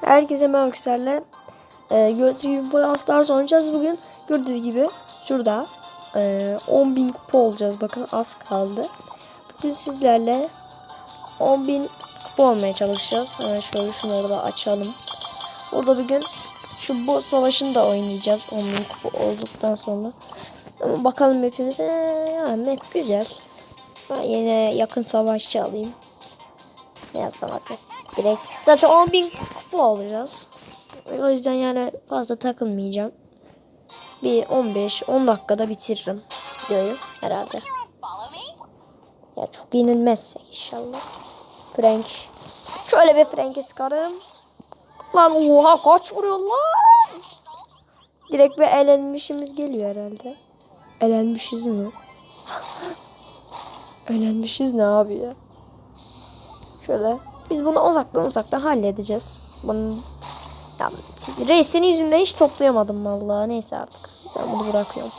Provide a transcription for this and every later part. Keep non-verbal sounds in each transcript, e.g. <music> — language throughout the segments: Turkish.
Herkese merhaba arkadaşlarla. Ee, gördüğünüz gibi Brawl Stars oynayacağız bugün. Gördüğünüz gibi şurada e, 10.000 kupa olacağız. Bakın az kaldı. Bugün sizlerle 10.000 kupa olmaya çalışacağız. Hemen şöyle şunları da açalım. Burada bugün şu boss savaşını da oynayacağız. 10.000 kupa olduktan sonra. Ama bakalım hepimize. Yani map güzel. Ben yine yakın savaşçı alayım. Ne yapsam. Direkt. Zaten 10.000 kupa olacağız. O yüzden yani fazla takılmayacağım. Bir 15-10 dakikada bitiririm diyorum herhalde. Ya çok yenilmezsek inşallah. Frank. Şöyle bir Frank'e sıkarım. Lan oha kaç vuruyor lan. Direkt bir elenmişimiz geliyor herhalde. Elenmişiz mi? <laughs> Elenmişiz ne abi ya? Şöyle. Biz bunu uzaktan uzaktan halledeceğiz. Bunun ya, reisin yüzünden hiç toplayamadım vallahi. Neyse artık. Ben bunu bırakıyorum.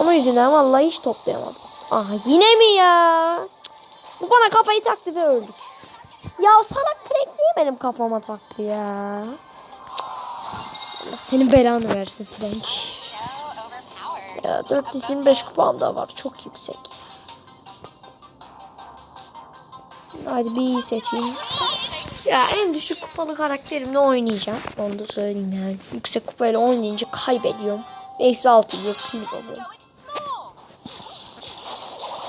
Onun yüzünden vallahi hiç toplayamadım. Aha yine mi ya? Bu bana kafayı taktı ve öldük. Ya salak Frank niye benim kafama taktı ya? Cık. Senin belanı versin Frank. Ya 425 kupam da var. Çok yüksek. Hadi bir seçeyim. Ya en düşük kupalı karakterimle oynayacağım. Onu da söyleyeyim yani. Yüksek kupayla oynayınca kaybediyorum. Eksi altı yok silip alıyorum.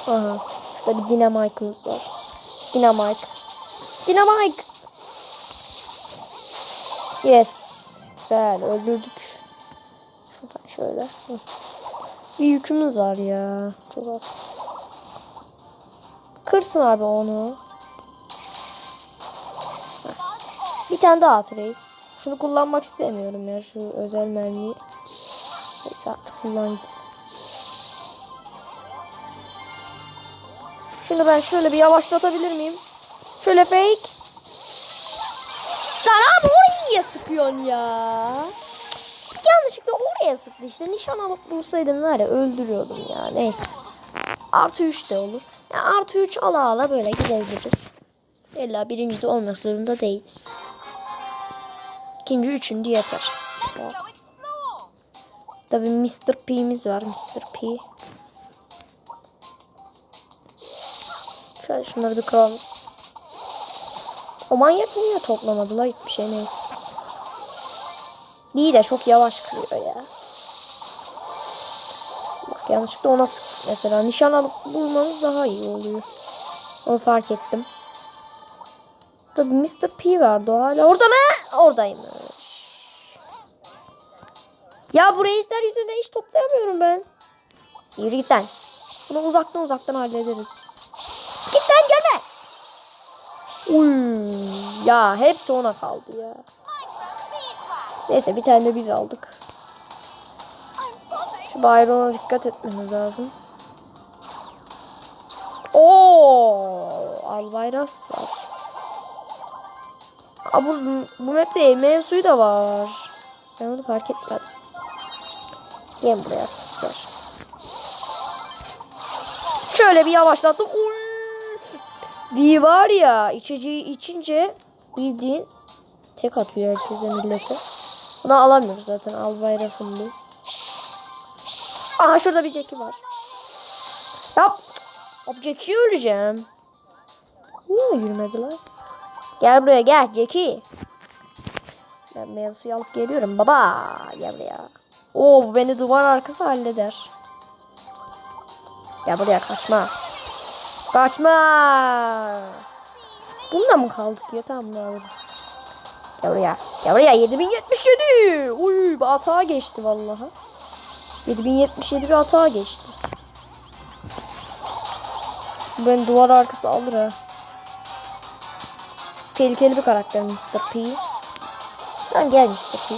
Aha. Şurada bir Dynamite'ımız var. Dynamite. Dynamite. Yes. Güzel öldürdük. Şuradan şöyle. Bir yükümüz var ya. Çok az. Kırsın abi onu. Tane daha at. Şunu kullanmak istemiyorum ya şu özel mermiyi. Neyse artık kullan gitsin. Ben şöyle bir yavaşlatabilir miyim? Şöyle fake. Lan abi oraya sıkıyorsun ya? Yanlışlıkla oraya sıktı işte. Nişan alıp vursaydım var ya öldürüyordum ya. Neyse. Artı 3 de olur. Yani artı 3 ala ala böyle gidebiliriz. İlla birinci de olmak zorunda değiliz. İkinci, üçüncü yeter. Tabii Mr. P'miz var. Mr. P. Şöyle şunları bir kıralım. O manyak niye toplamadılar hiçbir şey neyse. İyi de çok yavaş kırıyor ya. Bak yanlışlıkla ona sık. Mesela nişan alıp bulmamız daha iyi oluyor. Onu fark ettim. Tabii Mr. P vardı o hala. Orada mı? Oradaymış. Ya bu reisler yüzünden hiç toplayamıyorum ben. Yürü git lan. Bunu uzaktan uzaktan hallederiz. Git lan gelme. Uy, ya hepsi ona kaldı ya. Neyse bir tane de biz aldık. Şu Byron'a dikkat etmemiz lazım. Oo, Albayras var. Aa, bu, bu mapte yemeğin suyu da var. Ben onu fark etmedim. Gel buraya sıklar. Şöyle bir yavaşlattım. Uy! Bir var ya içeceği içince bildiğin tek atıyor herkese millete. Bunu alamıyoruz zaten al bayrağım bu. Aha şurada bir Jackie var. Yap. Abi Jackie'yi öleceğim. Niye yürümediler? Gel buraya gel Jackie. Ben meyve suyu alıp geliyorum baba. Gel buraya. Oo beni duvar arkası halleder. Gel buraya kaçma. Kaçma. Bunda mı kaldık ya? Tamam bunu alırız. Gel buraya. Gel buraya. 7077. Uy bir atağa geçti vallahi. 7077 bir atağa geçti. Ben duvar arkası alır ha. Tehlikeli bir karakter Mr. P. Lan gel Mr. P.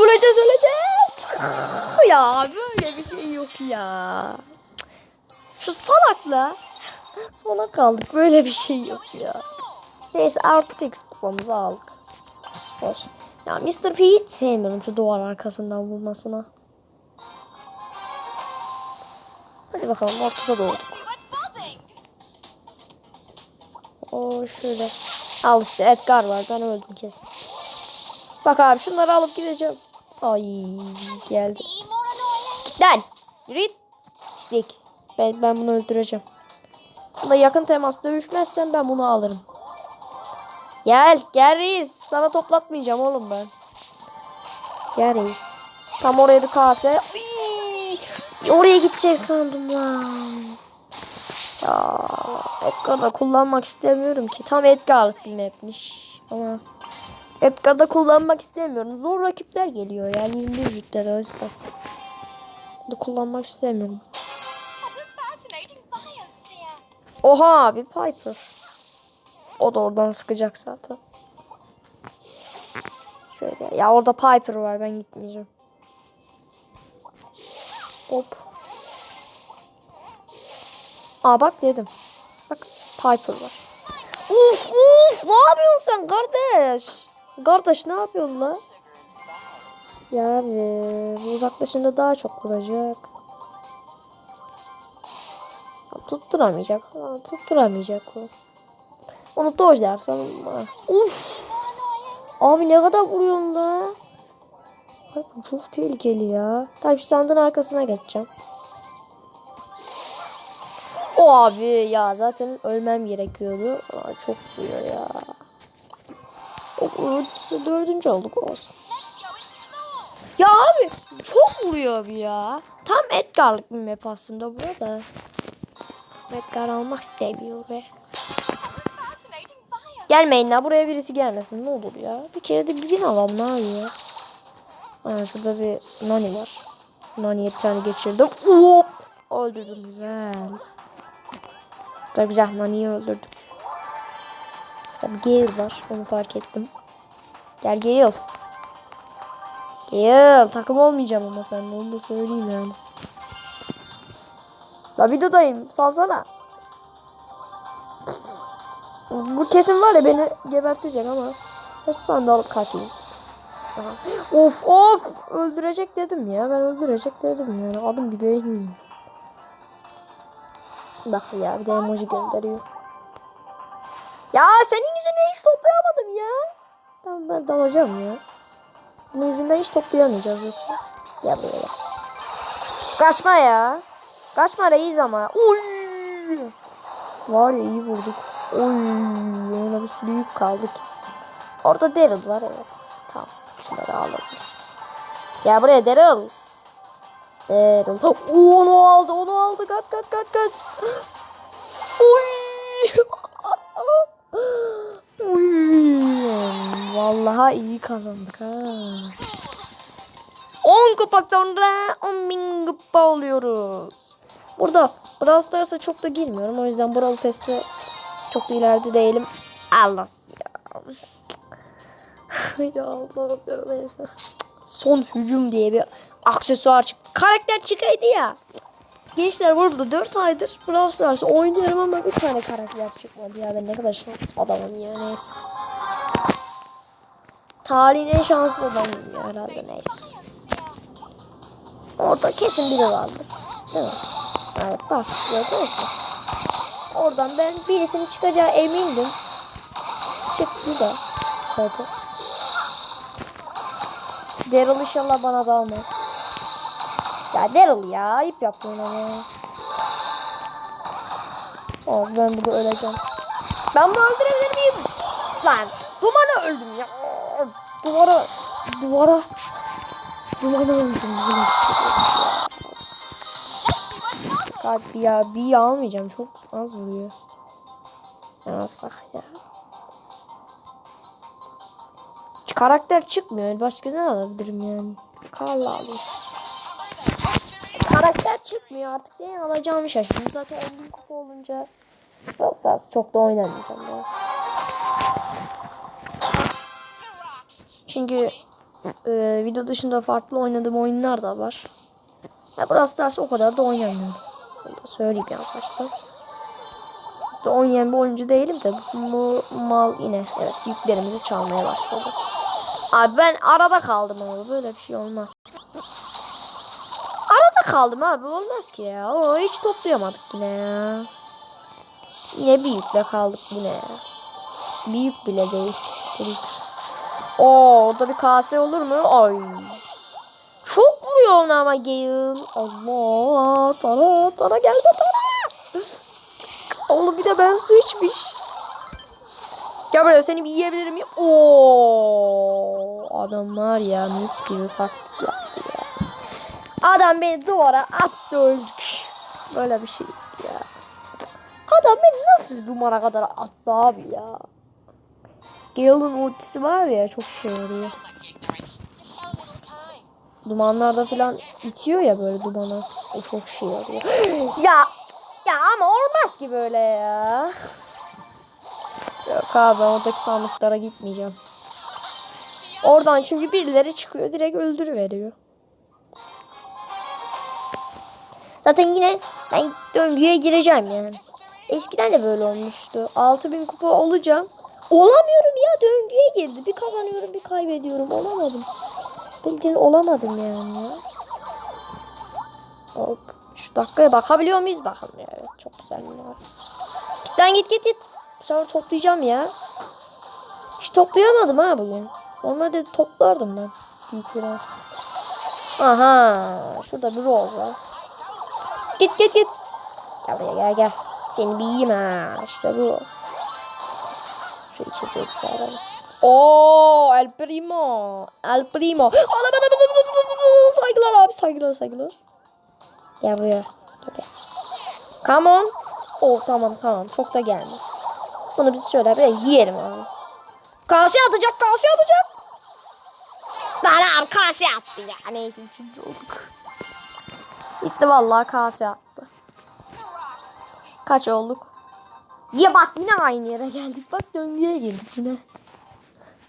Öleceğiz öleceğiz. Ya böyle bir şey yok ya. Şu salakla sona kaldık. Böyle bir şey yok ya. Neyse artı 8 kupamızı aldık. Hoş. Ya Mr. P hiç sevmiyorum şu duvar arkasından vurmasına. Hadi bakalım ortada doğduk. O şöyle. Al işte Edgar var. Ben öldüm kesin. Bak abi şunları alıp gideceğim. Ay geldi. Lan. Yürü git. Pislik. Ben, ben bunu öldüreceğim. Buna yakın temas dövüşmezsen ben bunu alırım. Gel. Gel reis. Sana toplatmayacağım oğlum ben. Gel reis. Tam oraya bir kase. Oraya gidecek sandım lan. Ya Edgar'da kullanmak istemiyorum ki. Tam Edgar'lık bir mapmiş. Ama Edgar'da kullanmak istemiyorum. Zor rakipler geliyor ya. 21 rütbede o yüzden. Da kullanmak istemiyorum. Oha abi Piper. O da oradan sıkacak zaten. Şöyle. Ya orada Piper var. Ben gitmeyeceğim. Hop. Aa bak dedim. Bak Piper var. Uf uf ne yapıyorsun sen kardeş? Kardeş ne yapıyorsun la? Ya abi bu uzaklaşınca daha çok vuracak. Ya Tutturamayacak. Tutturamayacak o. Onu dojlarsan. Uf. Abi ne kadar vuruyorsun la? Bu çok tehlikeli ya. Tamam şu sandığın arkasına geçeceğim. O abi ya zaten ölmem gerekiyordu. Aa, çok vuruyor ya. Dördüncü olduk olsun. Ya abi çok vuruyor abi ya. Tam Edgar'lık bir map aslında burada. Edgar almak istemiyor be. Gelmeyin la buraya birisi gelmesin ne olur ya. Bir kere de bir bin alalım ne yapıyor? Aa, şurada bir nani var. Nani'ye bir geçirdim. Hop! Öldürdüm güzel. Güzel güzel Nani'yi öldürdük. Tabi Gale var onu fark ettim. Gel Gale. Gale takım olmayacağım ama sen onu da söyleyeyim yani. La videodayım salsana. Bu kesin var ya beni gebertecek ama. Ben sandal kaçmayayım. Aha. Of of öldürecek dedim ya ben öldürecek dedim yani adım gibi eminim. Bak ya bir de emoji gönderiyor. Ya yüzünden hiç toplayamadım ya. Tamam ben dalacağım ya. Bunun yüzünden hiç toplayamayacağız yoksa. Ya buraya gel. Kaçma ya. Kaçma reis ama. Uy. Var ya iyi vurduk. Oy, ona bir sürü yük kaldık. Orada Daryl var evet. Tamam. Şunları alalım biz. Gel buraya Daryl. Daryl. Oo, onu aldı onu aldı. Kaç kaç kaç kaç. <gasps> Oy. Oy. <laughs> Vallahi iyi kazandık ha. 10 kupa sonra 10 bin kupa oluyoruz. Burada Brawl Stars'a çok da girmiyorum. O yüzden Brawl Pass'te çok da ileride değilim. Allah ya. <laughs> ya Allah'ım ya neyse. Son hücum diye bir aksesuar çıktı. Karakter çıkaydı ya. Gençler burada 4 aydır Brawl Stars oynuyorum ama bir tane karakter çıkmadı ya. Ben ne kadar şanssız adamım ya neyse. Tarihin en şanslı adamım ya herhalde neyse. Orada kesin biri vardı. Değil? Evet bak gördünüz mü? Oradan ben birisinin çıkacağı emindim. Çıktı da. Zaten. Daryl inşallah bana dalmaz. Ya Daryl ya ayıp yaptın ama. Oh, ben burada öleceğim. Ben bunu öldürebilir miyim? Lan dumana öldüm ya. Duvara duvara dumana öldüm. Kalp ya bir almayacağım çok az vuruyor. Alsak ya. Karakter çıkmıyor. Başka ne alabilirim yani? Karla alayım. Karakter çıkmıyor artık ne alacağımı şaşırdım. Zaten 10 bin kupa olunca Brawl Stars çok da oynamayacağım ya. Çünkü e, video dışında farklı oynadığım oyunlar da var. Ya Brawl Stars o kadar da oynamıyorum. Da söyleyeyim ya başta. Da oynayan bir oyuncu değilim de bu mal yine evet yüklerimizi çalmaya başladı. Abi ben arada kaldım ama böyle bir şey olmaz. Arada kaldım abi olmaz ki ya. O hiç toplayamadık yine ya. Yine bir yükle kaldık bu ne ya. Büyük bile değil. Küçük. Oo, orada bir kase olur mu? Ay. Çok vuruyor ona ama Gale. Allah. Tara tara gelme tara. Oğlum bir de ben su içmiş. Gel buraya seni bir yiyebilir miyim? Oo, adam var ya mis gibi taktik yaptı ya. Adam beni duvara attı öldük. Böyle bir şey ya. Adam beni nasıl dumana kadar attı abi ya. Gale'ın ultisi var ya çok şey oluyor. Dumanlarda falan itiyor ya böyle dumana. O çok şey oluyor. <gasps> ya ya ama olmaz ki böyle ya. Yok abi ben oradaki sandıklara gitmeyeceğim. Oradan çünkü birileri çıkıyor direkt öldürüveriyor. Zaten yine ben döngüye gireceğim yani. Eskiden de böyle olmuştu. 6000 kupa olacağım. Olamıyorum ya döngüye girdi. Bir kazanıyorum bir kaybediyorum. Olamadım. Bildiğin olamadım yani ya. Hop. Şu dakikaya bakabiliyor muyuz? Bakalım ya. Evet, çok güzel biraz. Gitten git git git. Bu sefer toplayacağım ya. Hiç toplayamadım ha bugün. Normalde toplardım ben. Büyük Aha. Şurada bir rol var. Git git git. Gel buraya gel gel. Seni bir yiyeyim ha. İşte bu. Şu içecek var. Oo, El Primo. El Primo. Ana bana bana saygılar abi saygılar. Gel buraya. Buraya. Come on. Oh tamam tamam çok da gelme. Bunu biz şöyle bir yiyelim abi. Kase atacak kase atacak. Abi kase attı ya. Neyse üçüncü olduk. Gitti vallahi kase attı. Kaç olduk? Ya bak yine aynı yere geldik. Bak döngüye girdik yine.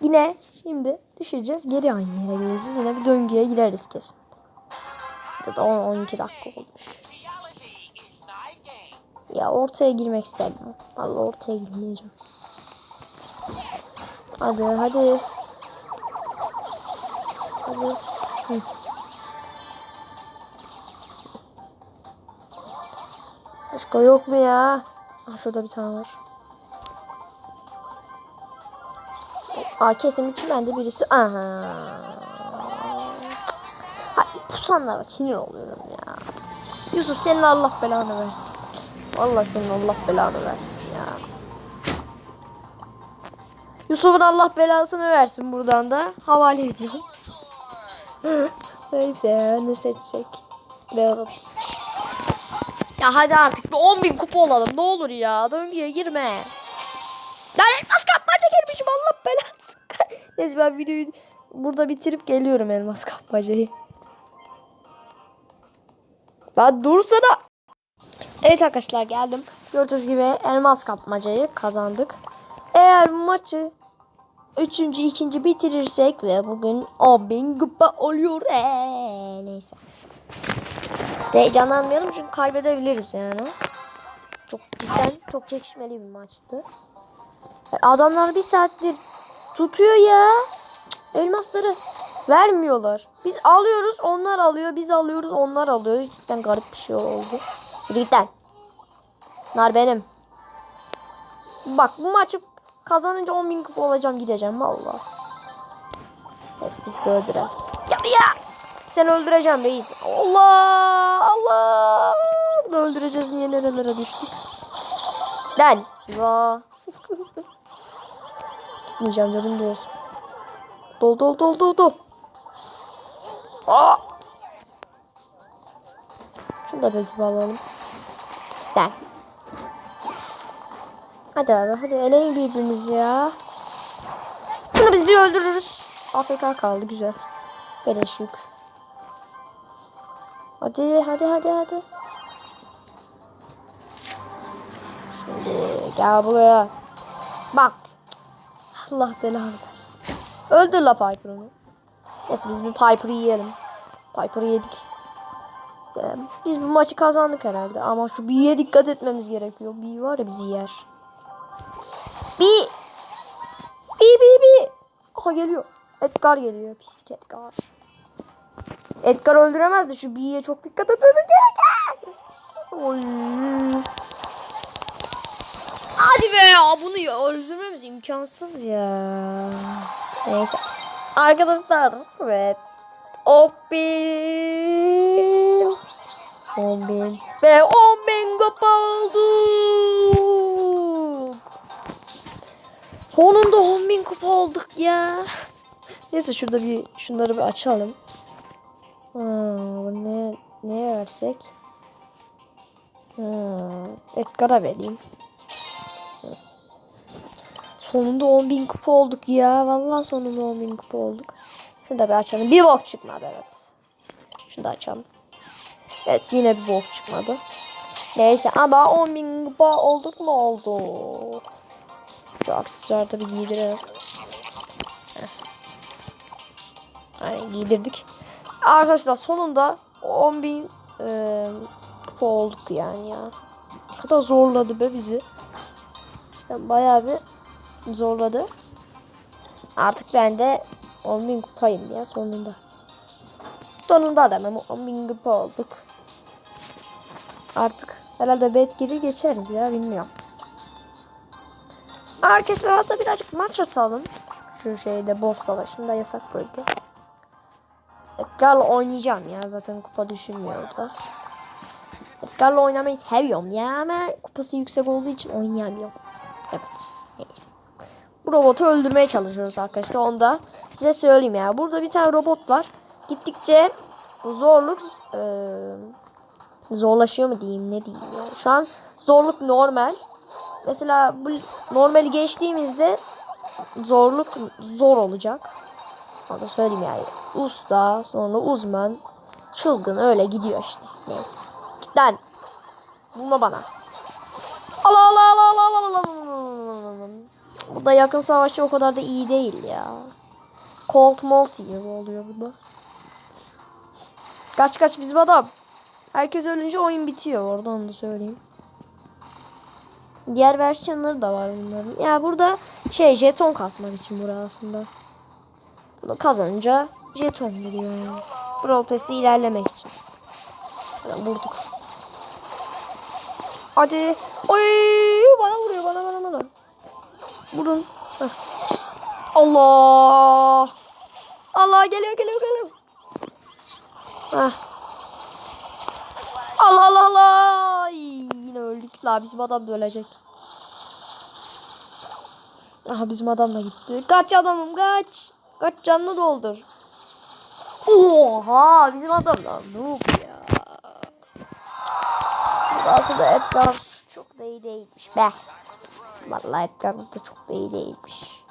Yine şimdi düşeceğiz. Geri aynı yere geleceğiz. Yine bir döngüye gireriz kesin. Ya da 10-12 dakika olmuş. Ya ortaya girmek istemiyorum. Vallahi ortaya girmeyeceğim. Hadi hadi. Hadi. Hı. Başka yok mu ya? Ah, şurada bir tane var. Aa, kesin için bende birisi. Aha. Ha, pusanlara sinir oluyorum ya. Yusuf senin Allah belanı versin. Vallahi senin Allah belanı versin ya. Yusuf'un Allah belasını versin buradan da. Havale ediyorum. <laughs> Neyse ne seçsek. Devam. Ya hadi artık bir 10 bin kupa olalım ne olur ya. Döngüye girme. Lan elmas kapmaca girmişim Allah belası. <laughs> Neyse ben videoyu burada bitirip geliyorum elmas kapmacayı. Lan dursana. Evet arkadaşlar geldim. Gördüğünüz gibi elmas kapmacayı kazandık. Eğer bu maçı üçüncü, ikinci bitirirsek ve bugün 10 bin kupa oluyor. Ee, neyse. Heyecanlanmayalım çünkü kaybedebiliriz yani. Çok cidden çok çekişmeli bir maçtı. Adamlar bir saattir tutuyor ya. Elmasları vermiyorlar. Biz alıyoruz onlar alıyor. Biz alıyoruz onlar alıyor. Cidden garip bir şey oldu. Lan. Bunlar benim. Bak bu maçı kazanınca 10 bin kupa olacağım gideceğim valla. Neyse biz de öldürelim. Ya ya. Seni öldüreceğim reis. Allah Allah. Bunu öldüreceğiz niye nerelere düştük. Lan. Va. <laughs> Gitmeyeceğim canım da olsun. Dol dol dol dol dol. Aa. Şunu da belki alalım. Lan. Hadi abi hadi eleyin birbirinizi ya. Şunu biz bir öldürürüz. AFK kaldı güzel. Beleş yük. Hadi hadi hadi hadi. Şimdi gel buraya. Bak. Allah belanı versin. Öldür la Piper onu. Neyse biz bir Piper'ı yiyelim. Piper'ı yedik. Ee, Biz bu maçı kazandık herhalde ama şu B'ye dikkat etmemiz gerekiyor. B var ya bizi yer. B. B B B. Aha geliyor. Edgar geliyor. Pislik Edgar. Edgar öldüremezdi. Şu B'ye çok dikkat etmemiz gerek. Oy. Hadi be bunu öldürmemiz imkansız ya. Neyse. Arkadaşlar evet. Oh bin. 10 bin. Ve 10 bin kupa. Sonunda 10 bin kupa olduk ya. Neyse şurada bir şunları bir açalım. Ha, ne neye versek? Ha, Edgar'a vereyim. Sonunda 10 bin kupa olduk ya. Vallahi sonunda 10 bin kupa olduk. Şunu da bir açalım. Bir bok çıkmadı evet. Şunu da açalım. Evet yine bir bok çıkmadı. Neyse ama 10 bin kupa olduk mu oldu. Şu aksesuarda bir giydirelim. Aynen giydirdik. Arkadaşlar sonunda 10 bin e, kupa olduk yani ya. Kadar zorladı be bizi. İşte bayağı bir zorladı. Artık ben de 10 bin kupayım ya sonunda. Sonunda da ben 10 bin kupa olduk. Artık herhalde Bedgir'i geçeriz ya bilmiyorum. Arkadaşlar hatta birazcık maç atalım. Şu şeyde boss savaşında yasak bölge. Edgar'la oynayacağım ya zaten kupa düşünmüyor da. Edgar'la oynamayı seviyorum ya ama kupası yüksek olduğu için oynayamıyorum. Evet neyse. Bu robotu öldürmeye çalışıyoruz arkadaşlar. Onu da size söyleyeyim ya. Burada bir tane robot var. Gittikçe bu zorluk eee, zorlaşıyor mu diyeyim ne diyeyim ya. Şu an zorluk normal. Mesela bu normali geçtiğimizde zorluk zor olacak. Onu da söyleyeyim yani. Usta, sonra uzman, çılgın öyle gidiyor işte. Neyse. Git lan. Bulma bana. Allah Allah Allah Allah Allah Allah. Burada yakın savaşçı o kadar da iyi değil ya. Colt Molt gibi oluyor burada. Kaç kaç bizim adam. Herkes ölünce oyun bitiyor orada onu da söyleyeyim. Diğer versiyonları da var bunların. Ya burada şey jeton kasmak için burası aslında. Bunu kazanınca jeton veriyor yani. Brawl Pass'te ilerlemek için. Vurduk. Hadi. Oy bana vuruyor bana bana bana. Vurun. Heh. Allah. Allah geliyor geliyor geliyor. Heh. Allah Allah Allah. Yine öldük. La bizim adam da ölecek. Aha bizim adam da gitti. Kaç adamım kaç. Kaç canlı doldur. Oha bizim adam da noob ya. Burası da Edgar çok da iyi değilmiş be. Vallahi Edgar da çok da iyi değilmiş.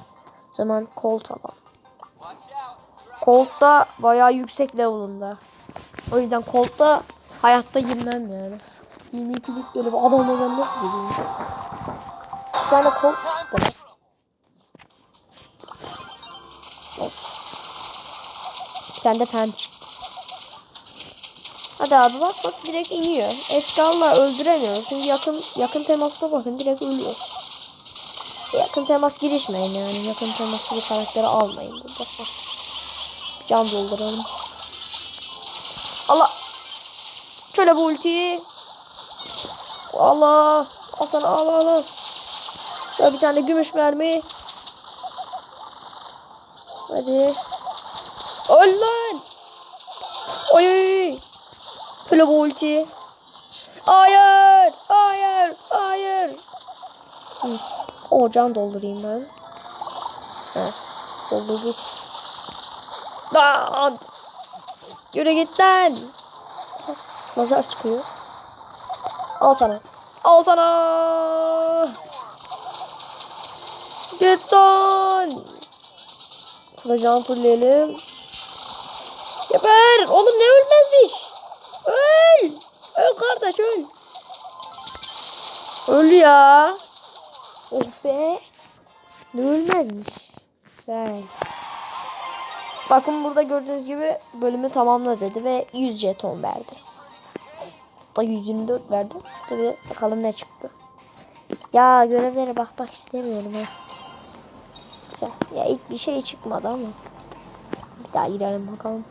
Zaman Colt alalım. Colt da bayağı yüksek level'ında. O yüzden Colt'ta hayatta girmem yani. 22'lik böyle bir adamla ben nasıl gireyim? Bir tane Colt çıktı. Bir tane de pen. Hadi abi bak bak direkt iniyor. Edgar'la öldüremiyoruz. Çünkü yakın yakın temasta bakın direkt ölüyor. Yakın temas girişmeyin yani. Yakın temaslı bir karakteri almayın. Bak bak. Can dolduralım. Allah. Şöyle bu ultiyi. Allah. Al al al. Şöyle bir tane gümüş mermi. Hadi. Öl lan. Oy oy. Şöyle bu ultiyi. Hayır. Hayır. Hayır. Hı. O can doldurayım ben. Heh. Doldurduk. Lan. Yürü git lan. Nazar çıkıyor. Al sana. Al sana. Git lan. Kılacağım fırlayalım. Geber. Oğlum ne ölmezmiş. Öl. Öl kardeş öl. Öl ya. Oh be. Ne ölmezmiş. Güzel. Bakın burada gördüğünüz gibi bölümü tamamla dedi ve 100 jeton verdi. Da 124 verdi. Tabii bakalım ne çıktı. Ya görevlere bakmak istemiyorum ha. Güzel. Ya ilk bir şey çıkmadı ama. Bir daha girelim bakalım.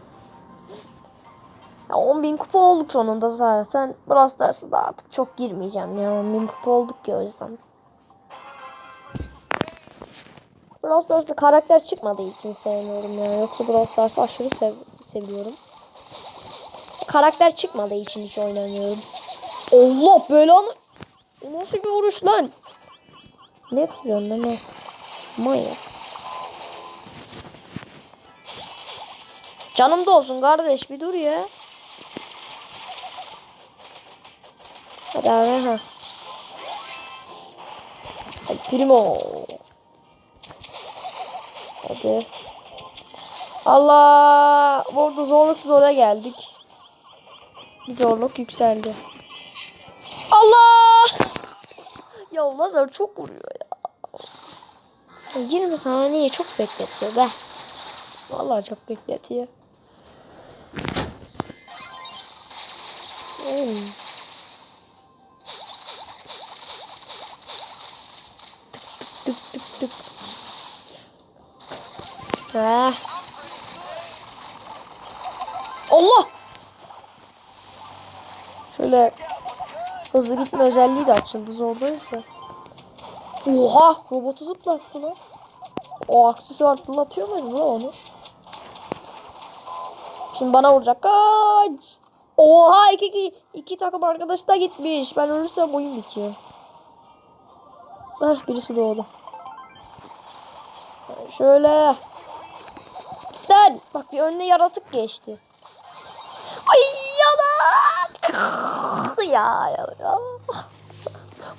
Ya 10.000 kupa olduk sonunda zaten. Brawl Stars'a da artık çok girmeyeceğim ya. 10.000 kupa olduk ya o yüzden. Brawl Stars'ta karakter çıkmadığı için sevmiyorum ya. Yoksa Brawl Stars'ı aşırı sev seviyorum. Karakter çıkmadığı için hiç oynamıyorum. Allah belanı. O Nasıl bir vuruş lan? Ne kızıyorsun lan ne? Manyak. Canım da olsun kardeş bir dur ya. Hadi abi ha. Hadi primo. Hadi. Allah. Burada zorluk zora geldik. Bir zorluk yükseldi. Allah. Ya lazer çok vuruyor. Ya 20 saniye çok bekletiyor be. Vallahi çok bekletiyor. Hmm. Ha. Allah! Şöyle hızlı gitme özelliği de açıldı zordayız ya. Oha! Robotu zıplattı lan. O aksesuar fırlatıyor muydu lan onu? Şimdi bana vuracak. Kaç! Oha iki, iki, iki takım arkadaş da gitmiş. Ben ölürsem oyun bitiyor. Heh birisi doğdu. Şöyle. Lan bak bir önüne yaratık geçti. Ay yalan. <laughs> ya, ya, ya.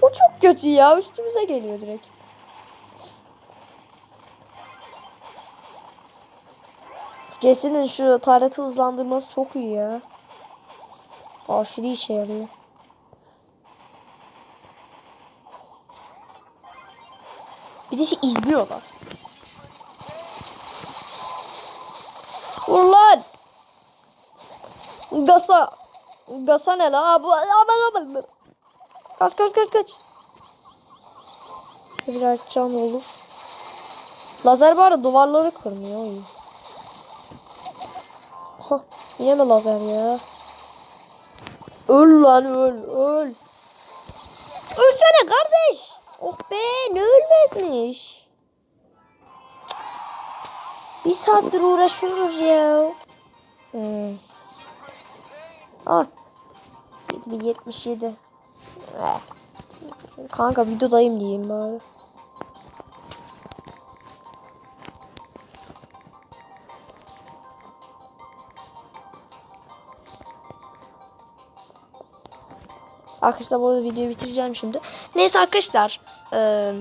O çok kötü ya. Üstümüze geliyor direkt. Jesse'nin şu tareti hızlandırması çok iyi ya. Aşırı işe yarıyor. Birisi izliyorlar. Vur lan. Gasa. Gasa ne la? Bu Kaç kaç kaç kaç. Biraz can olur. Lazer bari duvarları kırmıyor. Hah, yine mi lazer ya? Öl lan öl öl. Ölsene kardeş. Oh be ne ölmezmiş. Bir saattir uğraşıyoruz ya. Hmm. Ah. 77. Eh. Kanka videodayım diyeyim bari. Arkadaşlar bu arada videoyu bitireceğim şimdi. Neyse arkadaşlar. E,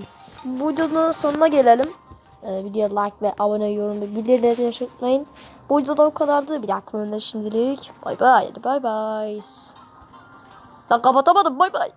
bu videonun sonuna gelelim. E, videoya like ve abone yorum ve bildirimleri unutmayın. Bu videoda o kadardı. Bir dakika önünde şimdilik. Bay bay. Bay bay. Lan kapatamadım. Bay bay.